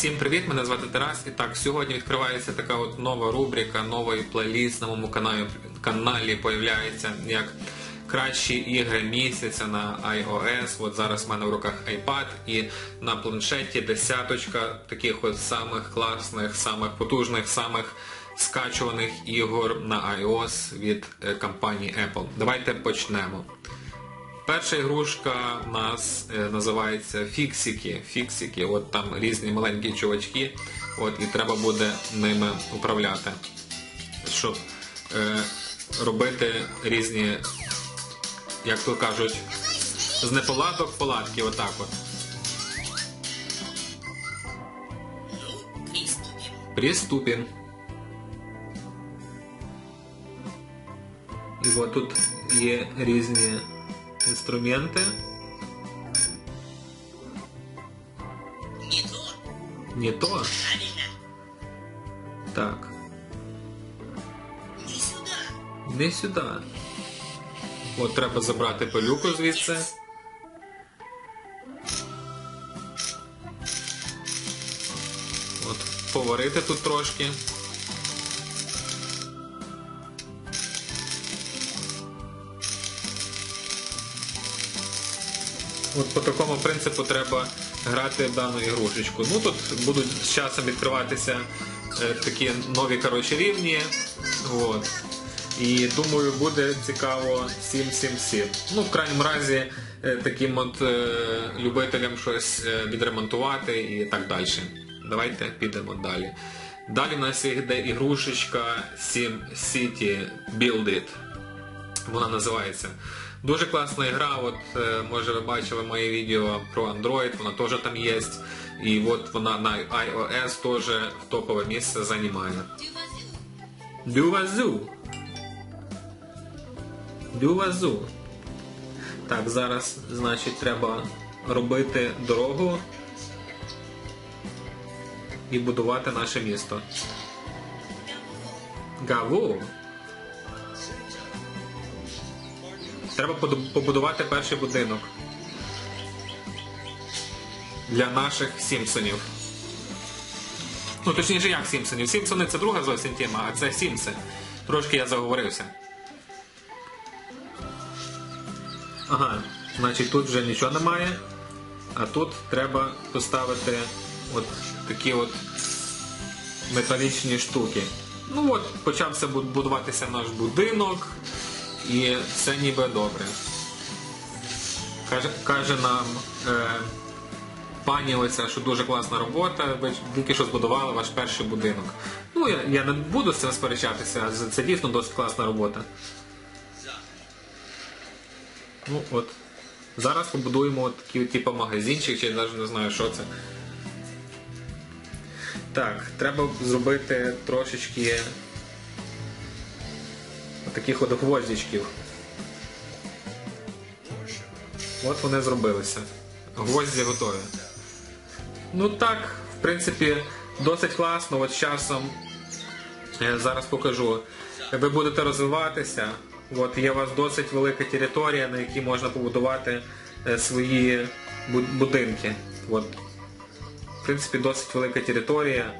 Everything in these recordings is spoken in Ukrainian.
Всім привіт! Мене звати Тарас. І так, сьогодні відкривається така от нова рубрика, новий плейліст на моєму каналі, каналі появляється як кращі ігри місяця на iOS. От зараз в мене в руках iPad і на планшеті десяточка таких от самих класних, самих потужних, самих скачуваних ігор на iOS від е, компанії Apple. Давайте почнемо. Перша ігрушка у нас е, називається Фіксики. Фіксики, от там різні маленькі чувачки, от і треба буде ними управляти, щоб е, робити різні, як то кажуть, з неполадок палатки, отак от. Приступим. І от тут є різні інструменти. Не то, Не то. правильно, Так. не сюда. Не сюди. От треба забрати пилюку звідси. От, поварити тут трошки. От по такому принципу треба грати в дану ігрушечку. Ну тут будуть з часом відкриватися е, такі нові коротше, рівні. От. І думаю, буде цікаво всім всім всім. Ну, в крайньому разі, е, таким от е, любителям щось е, відремонтувати і так далі. Давайте підемо далі. Далі у нас йде ігрушечка Sim City Build It вона називається. Дуже класна гра, от е, може ви бачили моє відео про Android, вона теж там є. І от вона на iOS теж топове місце займає. Дювазу. Дювазу. Так, зараз, значить, треба робити дорогу і будувати наше місто. Гаву. Треба побудувати перший будинок для наших Сімпсонів. Ну, точніше, як Сімпсонів. Сімпсони це друга зовсім тема, а це Сімпси. Трошки я заговорився. Ага, значить тут вже нічого немає, а тут треба поставити от такі от металічні штуки. Ну от, почався будуватися наш будинок, і це ніби добре. Каже, каже нам е, пані оця, що дуже класна робота, ви тільки що збудували ваш перший будинок. Ну, я, я не буду з цим сперечатися, це- дійсно досить класна робота. Ну от. Зараз побудуємо такий типу магазинчик, чи я навіть не знаю, що це. Так, треба зробити трошечки таких от гвоздичків. От вони зробилися. Гвозді готові. Ну так, в принципі, досить класно. От з часом я зараз покажу. Ви будете розвиватися. От є у вас досить велика територія, на якій можна побудувати е, свої будинки. От. В принципі, досить велика територія.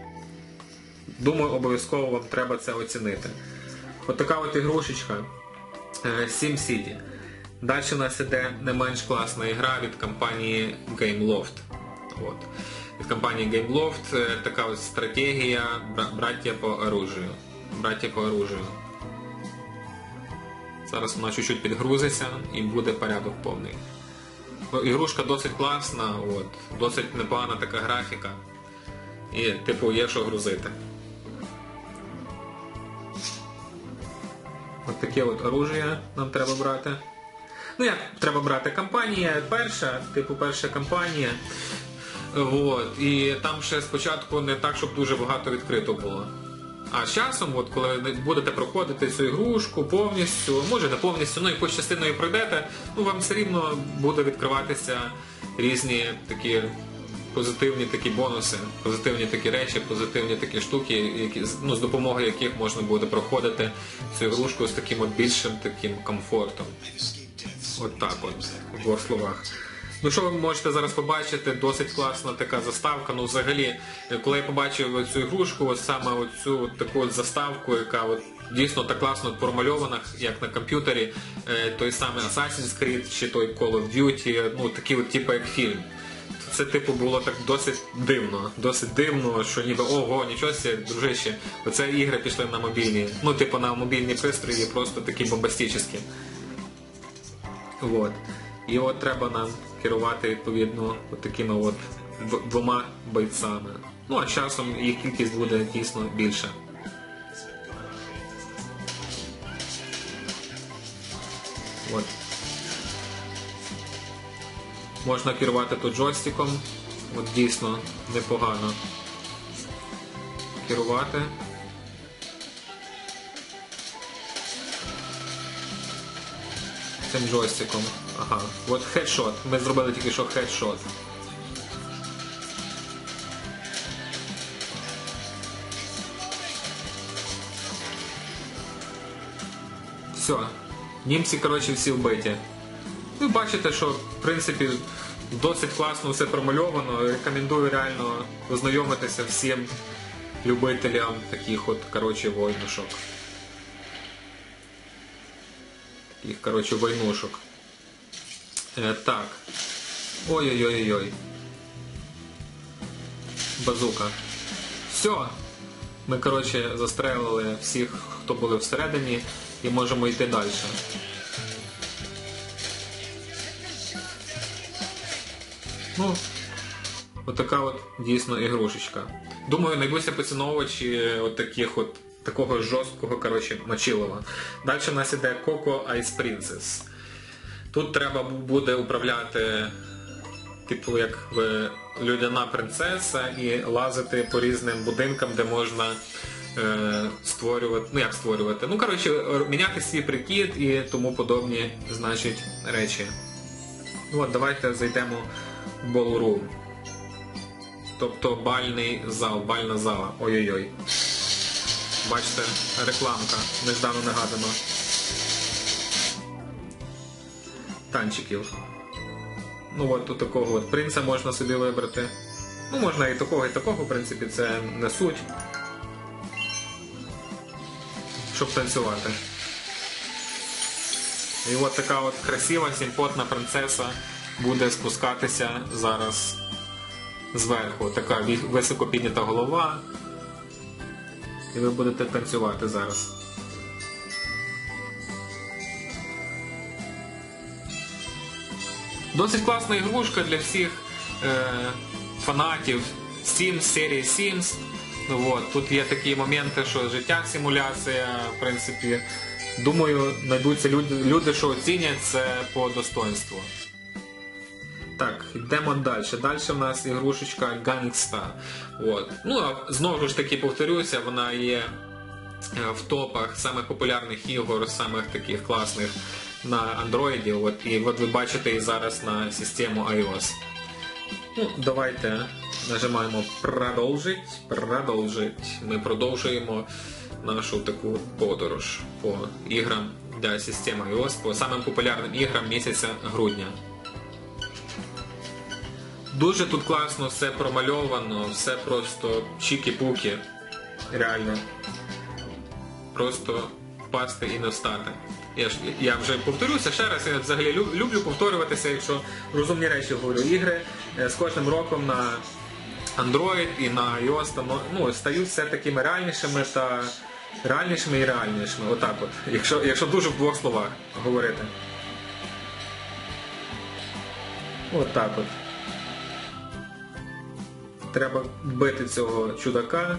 Думаю, обов'язково вам треба це оцінити. От така от ігрушечка е, Sim City. Далі у нас іде не менш класна ігра від компанії GameLoft. От. Від компанії GameLoft е, така от стратегія браття по оружию. Браття по оружию. Зараз вона чуть-чуть підгрузиться і буде порядок повний. Ну, Ігрушка досить класна, от, досить непогана така графіка. І, типу, є що грузити. Таке от оружие нам треба брати. Ну як треба брати? Компанія перша, типу перша компанія. От. І там ще спочатку не так, щоб дуже багато відкрито було. А з часом, от, коли будете проходити цю ігрушку повністю, може не повністю, ну якусь частиною пройдете, ну вам все рівно буде відкриватися різні такі позитивні такі бонуси, позитивні такі речі, позитивні такі штуки, які, ну, з допомогою яких можна буде проходити цю ігрушку з таким от більшим таким комфортом. От так от, в двох словах. Ну що ви можете зараз побачити, досить класна така заставка. Ну взагалі, коли я побачив цю ігрушку, ось саме оцю таку от заставку, яка от дійсно так класно промальована, як на комп'ютері, е, той самий Assassin's Creed чи той Call of Duty, ну такі от типу як фільм. Це типу було так досить дивно. Досить дивно, що ніби ого, нічого себе, дружище, оце ігри пішли на мобільні. Ну, типу на мобільні пристрої просто такі бомбастичні. От. І от треба нам керувати відповідно от такими от двома бойцями. Ну а часом їх кількість буде дійсно більша. От. Можна керувати тут джойстиком. От дійсно непогано керувати. Цим джойстиком. Ага. От хедшот. Ми зробили тільки що хедшот. Все. Німці, коротше, всі вбиті. Ви бачите, що в принципі досить класно все промальовано. Рекомендую реально ознайомитися всім любителям таких от, коротше, войнушок. Таких, коротше, войнушок. Е, так. Ой-ой-ой-ой. Базука. Все. Ми, коротше, застрелили всіх, хто були всередині, і можемо йти далі. Ну, отака от дійсно ігрушечка. Думаю, найближче поціновувачі от таких от такого жорсткого, коротше, мочилова. Далі у нас іде Coco Ice Princess. Тут треба буде управляти, типу, як людяна принцеса, і лазити по різним будинкам, де можна е, створювати, ну як створювати, ну коротше, міняти свій прикид і тому подобні, значить, речі. Ну от, давайте зайдемо в ballroom. Тобто бальний зал, бальна зала. Ой-ой-ой. Бачите, рекламка, неждано негадано. Танчиків. Ну от у такого от принца можна собі вибрати. Ну можна і такого, і такого, в принципі, це не суть. Щоб танцювати. І от така от красива, симпотна принцеса буде спускатися зараз зверху. Така високо піднята голова. І ви будете танцювати зараз. Досить класна ігрушка для всіх е, фанатів Sims, серії Sims. Ну, от, тут є такі моменти, що життя симуляція, в принципі. Думаю, знайдуться люди, люди, що оцінять це по достоинству. Так, йдемо далі. Далі в нас ігрушечка Gangsta. От. Ну, а знову ж таки повторюся, вона є е, в топах самих популярних ігор, самих таких класних на Android. От, і от ви бачите її зараз на систему iOS. Ну, давайте нажимаємо продовжить. Продовжить. Ми продовжуємо нашу таку подорож по іграм для системи iOS, по самим популярним іграм місяця грудня. Дуже тут класно все промальовано, все просто чікі-пуки. Реально. Просто впасти і не встати. Я ж я вже повторюся ще раз, я взагалі лю- люблю повторюватися, якщо розумні речі говорю. Ігри е, з кожним роком на Android і на iOS стану- ну, стають все такими реальнішими та реальнішими і реальнішими. Отак от. Якщо, якщо дуже в двох словах говорити. Отак от. Треба вбити цього чудака.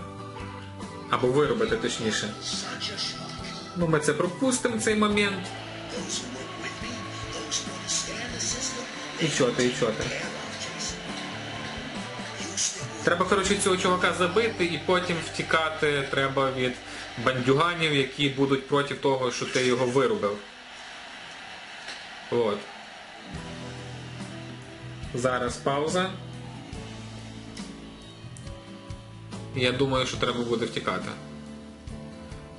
Або виробити точніше. Ну, ми це пропустимо цей момент. І чого ти, і чого ти? you stick with Треба, коротше, цього чувака забити і потім втікати треба від бандюганів, які будуть проти того, що ти його вирубив. От. Зараз пауза. Я думаю, що треба буде втікати.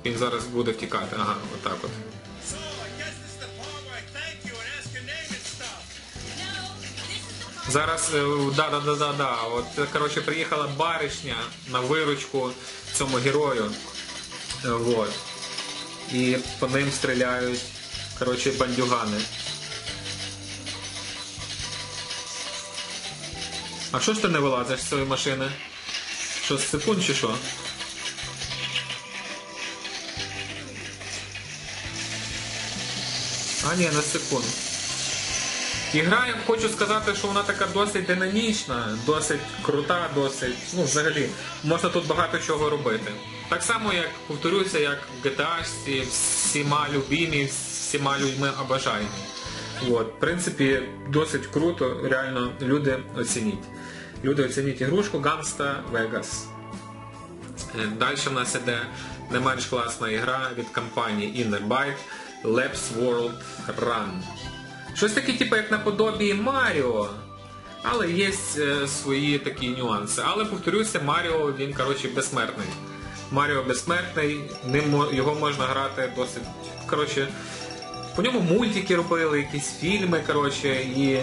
Він зараз буде втікати. Ага, отак от. Зараз, е, да, да, да, да, да. От, е, коротше, приїхала баришня на виручку цьому герою. Е, Вот. І по ним стріляють, коротше, бандюгани. А що ж ти не вилазиш з цієї машини? Що, секунд чи що? А, ні, не з секунд. Ігра, я хочу сказати, що вона така досить динамічна, досить крута, досить. Ну, взагалі, можна тут багато чого робити. Так само, як повторюся, як в GTA всіма любимі, всіма людьми обажаємо. От, в принципі, досить круто, реально люди оцініть. Люди оцініть ігрушку Gangsta Vegas. Далі в нас іде не менш класна ігра від компанії Innerbyte Labs World Run. Щось таке, типу, як наподобі Маріо. Але є е, свої такі нюанси. Але повторюся, Маріо він коротше безсмертний. Маріо безсмертний, ним його можна грати досить. Коротше, по ньому мультики робили, якісь фільми, коротше, і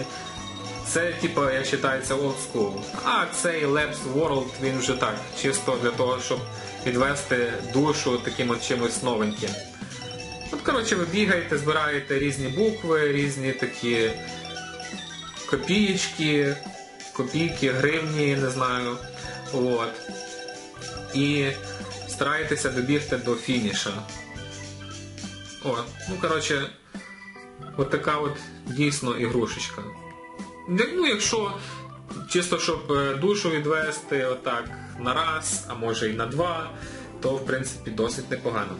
це, типу, як вважається, old school. А цей Labs World, він вже так, чисто для того, щоб відвести душу таким от чимось новеньким. От, коротше, ви бігаєте, збираєте різні букви, різні такі копієчки, копійки, гривні, не знаю. От. І стараєтеся добігти до фініша. О, ну коротше, от така от дійсно ігрушечка. Не- Ну, якщо чисто щоб е, душу відвести отак на раз, а може і на два, то в принципі досить непогано.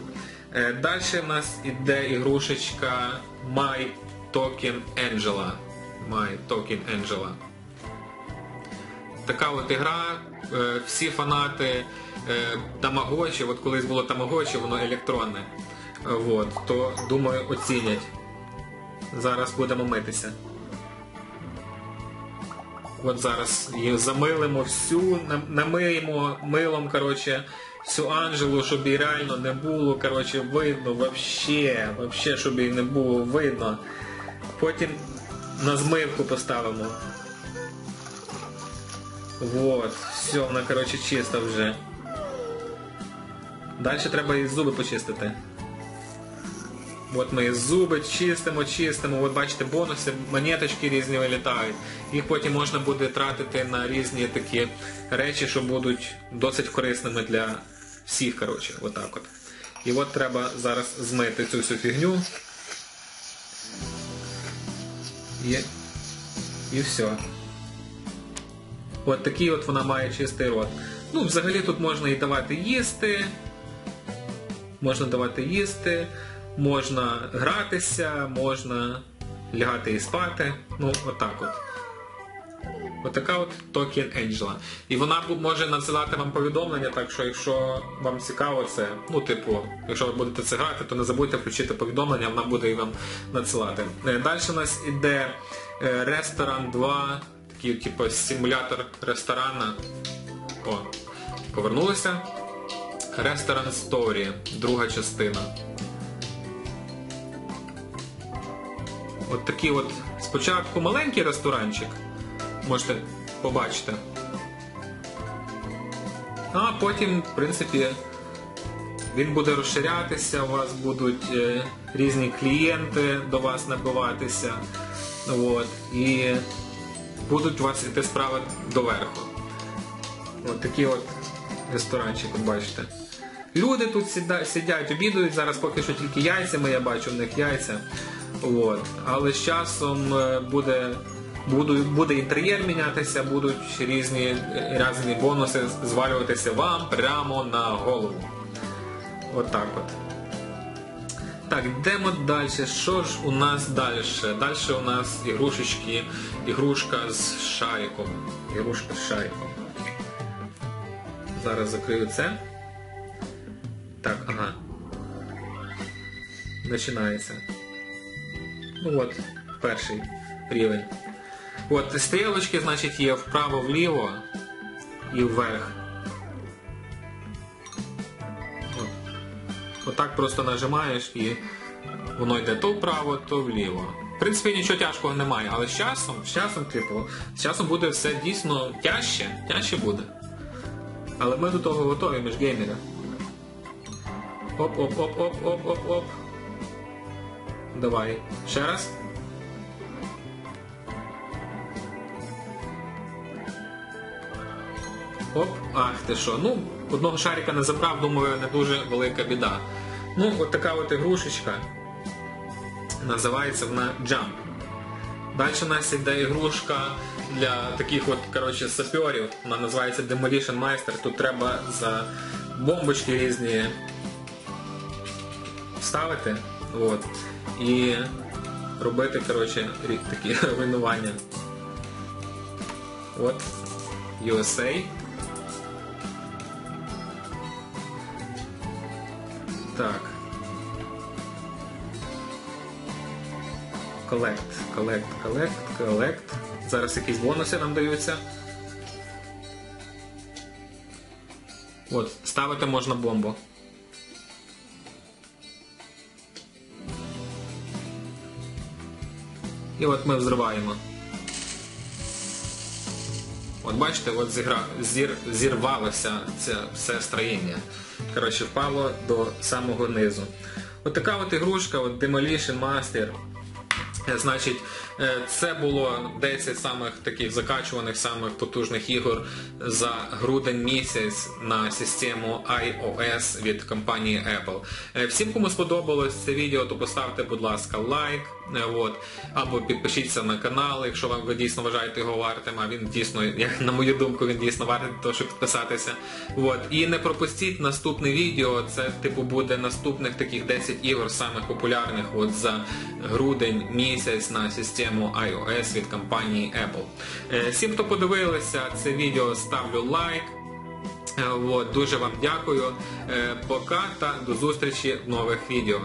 Е, Далі в нас іде ігрушечка My Token Angela. My Token Angela. Така от ігра, е, всі фанати Тамагочі, от колись було Тамагочі, воно електронне. От, то думаю оцінять. Зараз будемо митися. От зараз її замилимо всю, намиємо милом, коротше, всю Анжелу, щоб її реально не було, коротше, видно вообще, вообще, щоб її не було видно. Потім на змивку поставимо. Вот, все, вона, коротше, чиста вже. Далі треба і зуби почистити. От ми зуби чистимо, чистимо. От бачите, бонуси, монеточки різні вилітають. Їх потім можна буде тратити на різні такі речі, що будуть досить корисними для всіх. Коротше, отак от. І от треба зараз змити цю всю фігню. І, і все. От такий от вона має чистий рот. Ну, взагалі тут можна і давати їсти, можна давати їсти, можна гратися, можна лягати і спати. Ну, отак от. Отака от токен Angela. І вона може надсилати вам повідомлення, так що якщо вам цікаво це, ну, типу, якщо ви будете це грати, то не забудьте включити повідомлення, вона буде і вам надсилати. Далі у нас іде е, Ресторан 2, такий, типу, симулятор ресторана. О, повернулися. Ресторан Story, друга частина. От такий от спочатку маленький ресторанчик, можете побачити. А потім, в принципі, він буде розширятися, у вас будуть е, різні клієнти до вас набиватися. От, і будуть у вас йти справи доверху. От такий от ресторанчик, от бачите. Люди тут сидять, обідують, зараз поки що тільки яйцями, я бачу в них яйця. От. Але з часом е, буде, буде, буде інтер'єр мінятися, будуть різні, різні бонуси звалюватися вам прямо на голову. Отак от. Так, йдемо далі. Що ж у нас далі? Далі у нас ігрушечки, ігрушка з шариком. Ігрушка з шариком. Зараз закрию це. Так, ага. Починається. Ну от, перший рівень. От стрілочки, значить, є вправо-вліво і вверх. От. Отак просто нажимаєш і воно йде то вправо, то вліво. В принципі, нічого тяжкого немає, але з часом, з часом, типу, з часом буде все дійсно тяжче, тяжче буде. Але ми до того готові, ми ж геймери. Оп, Давай. Ще раз. Оп, ах ти що. Ну, одного шарика не забрав, думаю, не дуже велика біда. Ну, от така от ігрушечка. Називається вона Jump. Далі у нас йде ігрушка для таких от, коротше, саперів. Вона називається Demolition Meister. Тут треба за бомбочки різні ставити. От. І робити, коротше, рі- такі руйнування. От. USA. Так. Collect, collect, collect, collect. Зараз якісь бонуси нам даються. От, ставити можна бомбу. І от ми взриваємо. От бачите, от зігра... зір... зірвалося це все строєння. Коротше, впало до самого низу. От така от ігрушка, от Demolition Master. Е, Значить, е, це було 10 самих таких закачуваних, самих потужних ігор за грудень місяць на систему iOS від компанії Apple. Е, Всім, кому сподобалось це відео, то поставте, будь ласка, лайк. От, або підпишіться на канал, якщо вам ви дійсно вважаєте його вартим, а він дійсно, на мою думку, він дійсно вартий того, щоб підписатися. От. І не пропустіть наступне відео, це типу буде наступних таких 10 ігор самих популярних от за грудень місяць на систему iOS від компанії Apple. Е, Всім, хто подивилися це відео, ставлю лайк. Е, От, дуже вам дякую. Е, Пока та до зустрічі в нових відео.